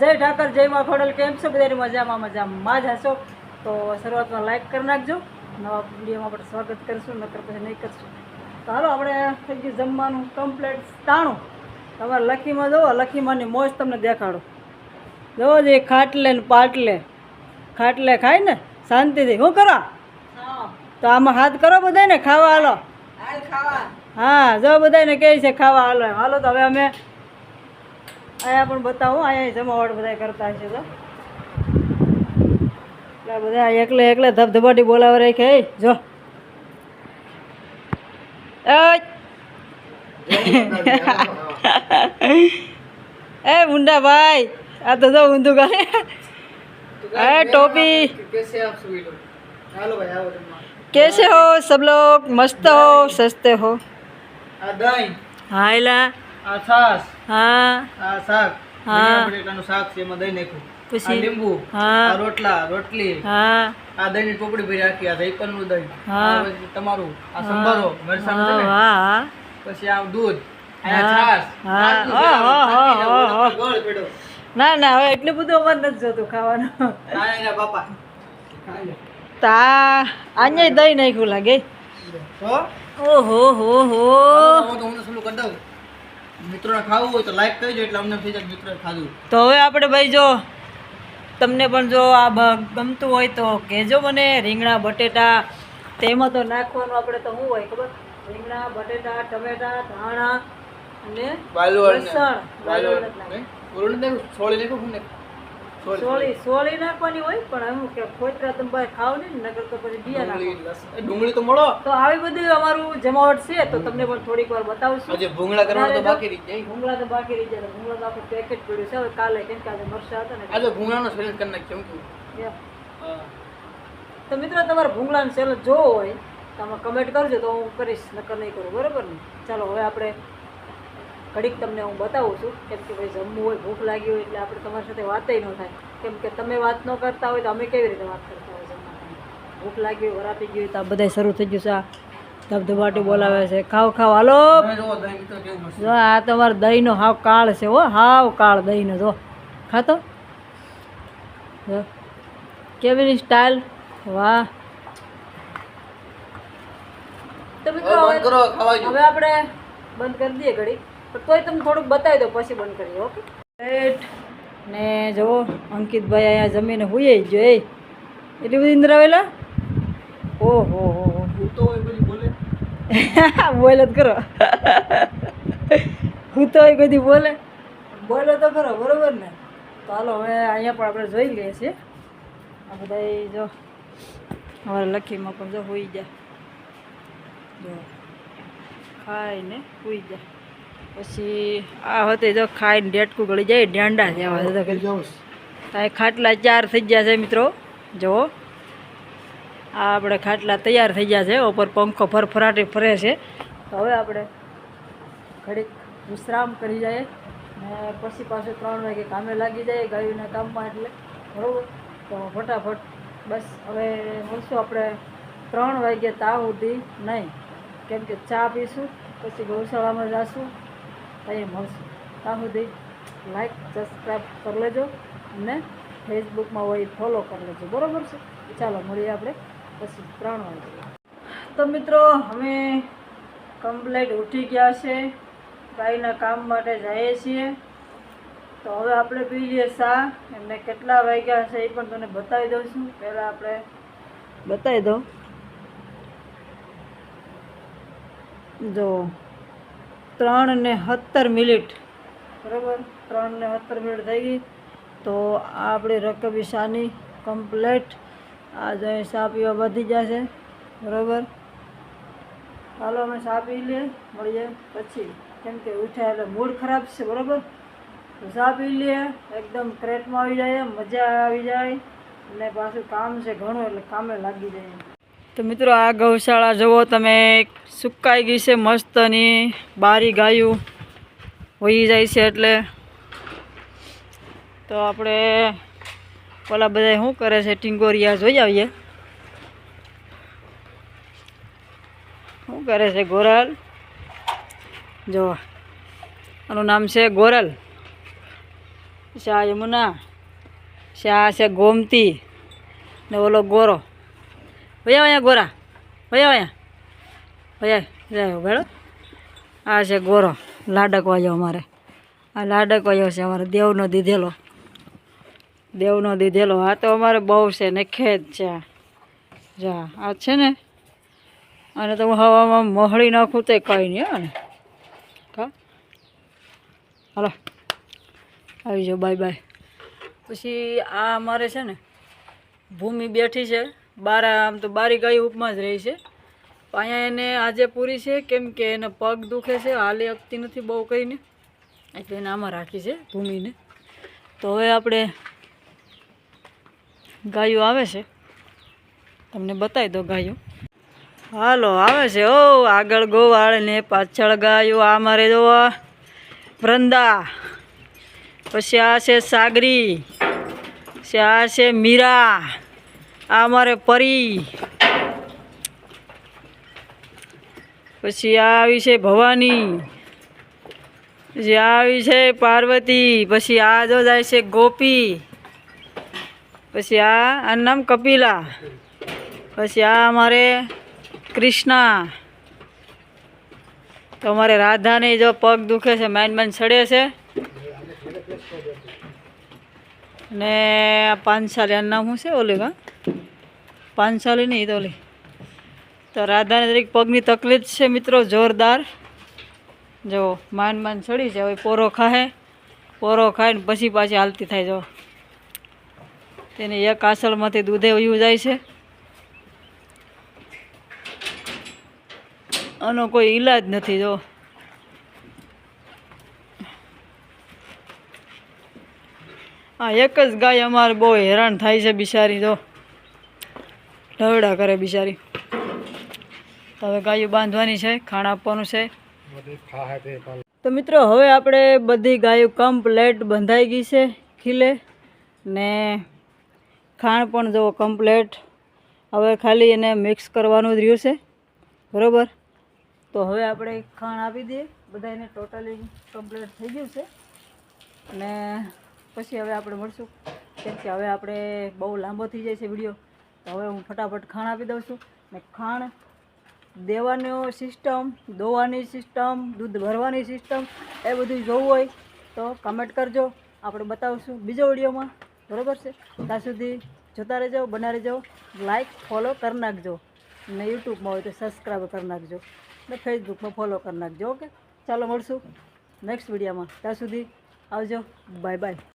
જય ઠાકર જય મા ખોડલ કેમ છો બધાની મજામાં મજામાં જ હશો? તો શરૂઆતમાં લાઈક કરી નાખજો. નવા વિડીયોમાં આપણે સ્વાગત કરીશું નકર પછી નહીં કરશું. તો હાલો આપણે થઈ ગયું જમવાનું કમ્પ્લેટ તાણું. તમારે લખીમાં જુઓ લખીમાંની મોજ તમને દેખાડો. જુઓ જે ખાટલે ને પાટલે. ખાટલે ખાય ને શાંતિથી. શું કરો? તો આમાં હાથ કરો બધાને ખાવા હાલો. હા જો બધાને કહે છે ખાવા હાલો. હાલો તો હવે અમે અહીંયા પણ બતાવું અહીંયા જમાવટ બધા કરતા હશે તો. એટલે બધા એકલે એકલે ધબધબાટી બોલાવે રાખે જો. એ મુંડા ભાઈ આ તો જો ઊંધું ગાલે એ ટોપી. કેસે હો સબ લોગ? મસ્ત હો સસ્તે હો. હાયલા હા. આ શાક. હા. બટેટાનું શાક છે એમાં દહીં નાખ્યું. પછી? લીંબુ હા. રોટલા રોટલી. હા. આ દહીંની ટોપડી ભરી રાખી આ જયપરનું દહીં. હા. તમારું આ સંભારો મરચાં હા ને પછી આ દૂધ. ના ના હવે એટલું બધું અમારે નથી જોતું ખાવાનું. બાપા. તા અહીંયા દહીં નાખ્યું લાગે. ઓહો હો હો. હું તો કરી દઉં. મિત્રોને ખાવું હોય તો લાઈક કરજો એટલે અમને થઈ જાય મિત્રોએ ખાધું. તો હવે આપણે ભાઈ જો તમને પણ જો આ ગમતું હોય તો કહેજો મને રીંગણા બટેટા તેમાં તો નાખવાનું આપણે તો શું હોય ખબર? રીંગણા બટેટા ટમેટા ધાણા અને લસણ નહીં? ઓલું નથી નાખ્યું? સોળી? સોળી. સોળી સોળી નાખવાની હોય પણ એમ કે ખોતરા તમે ભાઈ ખાવ નહીં નકર તો પછી બિયા નાખો. ડુંગળી, લસણ. એ ડુંગળી તો મળો. તો આવી બધું અમારું જમાવટ છે તો તમને પણ થોડીક વાર બતાવશું. ભૂંગળા કરવાના તો બાકી રહી જાય. ભૂંગળા તો બાકી રહી જાય ભૂંગળા તો આપણે પેકેટ પડ્યું છે હવે કાલે કેમ કે આજે મરસા હતા ને. આજે ભૂંગળાનો કરી નાખ્યો. તો મિત્રો તમારે ભૂંગળાનો સેલ જોવો હોય તો આમાં કમેન્ટ કરજો તો હું કરીશ નકર નહીં કરું. બરાબર ને? ચાલો હવે આપણે ઘડીક તમને હું બતાવું છું. કેમ કે ભાઈ જમવું હોય ભૂખ લાગી હોય એટલે આપણે તમારી સાથે વાતય ન થાય. કેમ કે તમે વાત ન કરતા હોય તો અમે કેવી રીતે વાત કરતા હોય જમવા ભૂખ લાગી હોય વરાપી ગઈ હોય તો આ બધા શરૂ થઈ ગયું છે. આ ધબધબાટી બોલાવે છે. ખાવ ખાવ હાલો. જો આ તમારો દહીંનો હાવ કાળ છે હો. હાવ કાળ દહીંનો જો. ખાતો? કેવીની સ્ટાઇલ વાહ. તો મિત્રો હવે આપણે બંધ કરી દઈએ ઘડી તોય તમે થોડુંક બતાવી દો પછી બંધ કરીએ ઓકે? ને જુઓ અંકિતભાઈ અહીંયા જમીને હુઈ જ જો એ. એટલી બધી ઇન્દ્રાવેલા ઓહો હો હો. હું તો એ બધી બોલે. બોલે જ કરો હું તો હોય કદી બોલે. બોલે તો ખરો બરોબર ને? તો હાલો હવે અહીંયા પણ આપણે જોઈ લઈએ છીએ. આ બધા જો અમારે લખીમાં પણ જો હોઈ જાય જો ખાઈને હોઈ જાય પછી આ હોતે જો ખાઈને ડેટકું ગળી જાય ડેંડા જેવા આવા તો કરી આ ખાટલા ચાર થઈ ગયા છે મિત્રો. જુઓ. આ આપણે ખાટલા તૈયાર થઈ ગયા છે. ઉપર પંખો ફરફરાટી ફરે છે. તો હવે આપણે ઘડીક વિશ્રામ કરી જઈએ. ને પછી પાછું ત્રણ વાગે કામે લાગી જાય ગાયોના કામમાં એટલે. બરાબર? તો ફટાફટ બસ. હવે મળશું આપણે ત્રણ વાગે તાવ સુધી. નહીં. કેમ કે ચા પીશું પછી ગૌશાળામાં જઈશું ત્યાં મળશું. ત્યાં સુધી લાઈક સબસ્ક્રાઈબ કરી લેજો અને ફેસબુકમાં હોય ફોલો કરી લેજો. બરાબર છે? ચાલો, મળીએ આપણે પછી ત્રણ વાગે. તો મિત્રો, અમે કમ્પ્લેટ ઉઠી ગયા છે. ગાયના કામ માટે જઈએ છીએ. તો હવે આપણે પી લઈએ ચા એમને કેટલા વાગ્યા છે એ પણ તને બતાવી દઉં છું. પહેલાં આપણે બતાવી દઉં. જો ત્રણ ને સત્તર મિનિટ. બરાબર? ત્રણ ને સત્તર મિનિટ થઈ ગઈ. તો આપણી રકબી શાની કમ્પ્લેટ. આ જો ચા પીવા વધી જશે. બરાબર? હાલો, અમે ચા પી લઈએ. મળીએ પછી. કેમ કે ઉઠ્યા એટલે મૂડ ખરાબ છે, બરાબર? ચા પી લઈએ. એકદમ ક્રેટમાં આવી જાય, મજા આવી જાય. અને પાછું કામ છે ઘણું, એટલે કામે લાગી જાય. તો મિત્રો આ ગૌશાળા જુઓ તમે સુકાઈ ગઈ છે મસ્તની બારી ગાયું હોઈ જાય છે એટલે. તો આપણે ઓલા બધા શું કરે છે, ટીંગોરિયા જોઈ આવીએ. શું કરે છે ગોરલ? જો, આનું નામ છે ગોરલ. શાહ યમુના? શા છે ગોમતી? ને ઓલો ગોરો. ભૈયા અહીંયા ગોરા, ભૈયા અહીંયા ભૈયા જાય ભેળો આ છે ગોરો, લાડક વાયો અમારે. આ લાડક વાયો છે અમારે, દેવનો દીધેલો. દેવનો દીધેલો. આ તો અમારે બહુ છે ને ખેત છે. જા, આ છે ને. અને તો હું હવામાં મોહળી નાખું તે કંઈ નહીં, હો ને. કા? હલો, આવી જાઓ, બાય બાય. પછી આ અમારે છે ને, ભૂમિ બેઠી છે. બાર આમ તો બારી ગાય ઉપમાં જ રહી છે. અહીંયા એને આજે પૂરી છે, કેમ કે એને પગ દુખે છે, હાલી શકતી નથી બહુ કરીને એટલે એને આમાં રાખી છે, ભૂમિને. તો હવે આપણે ગાયો આવે છે. તમને બતાવી દો ગાયો. હાલો, આવે છે. ઓ, આગળ ગોવાળ ને પાછળ ગાયો, આ મારે જોવા. વૃંદા. પછી આ છે સાગરી. પછી આ છે મીરા. આ મારે પરી. પછી આ આવી છે ભવાની. પછી આવી છે પાર્વતી. પછી આ જો જાય છે ગોપી. પછી આ આ નામ કપિલા. પછી આ અમારે કૃષ્ણા. તો અમારે રાધાને જો પગ દુખે છે માઇન માઇન સડે છે. ને આ પાંચસાલી આનું નામ શું છે, ઓલી પાંચસાલી નહીં, તો તો રાધાને દરેક પગની તકલીફ છે મિત્રો, જોરદાર. જો માન માન ચડી છે હવે પોરો ખાહે. પોરો ખાઈને પછી પાછી હાલતી થાય, જો. તેને એક આસળમાંથી દૂધે ઉયું જાય છે. આનો કોઈ ઈલાજ નથી, જો. આ એક જ ગાય અમારે બહુ હેરાન થાય છે બિચારી, જો. ઢવડા કરે બિચારી. તો હવે ગાયો બાંધવાની છે ખાણ આપવાનું છે. તો મિત્રો હવે આપણે બધી ગાયો કમ્પ્લેટ બંધાઈ ગઈ છે ખીલે. ને ખાણ પણ જુઓ કમ્પ્લેટ હવે ખાલી એને મિક્સ કરવાનું જ રહ્યું છે. બરાબર? તો હવે આપણે ખાણ આપી દઈએ. બધાને ટોટલી કમ્પ્લેટ થઈ ગયું છે. અને પછી હવે આપણે મળશું. કેમ કે હવે આપણે બહુ લાંબો થઈ જાય છે વીડિયો. તો હવે હું ફટાફટ ખાણ આપી દઉં છું. ને ખાણ, દેવાનો સિસ્ટમ દોવાની સિસ્ટમ દૂધ ભરવાની સિસ્ટમ એ બધું જોવું હોય તો કમેન્ટ કરજો. આપણે બતાવશું બીજો વિડીયોમાં. બરાબર છે? ત્યાં સુધી જોતા રહેજો, બના રહેજો લાઈક ફોલો કરી નાખજો. ને યુટ્યુબમાં હોય તો સબસ્ક્રાઈબ કરી નાખજો. ને ફેસબુકમાં ફોલો કરી નાખજો ઓકે ચાલો મળશું નેક્સ્ટ વિડીયોમાં. ત્યાં સુધી આવજો. Bye bye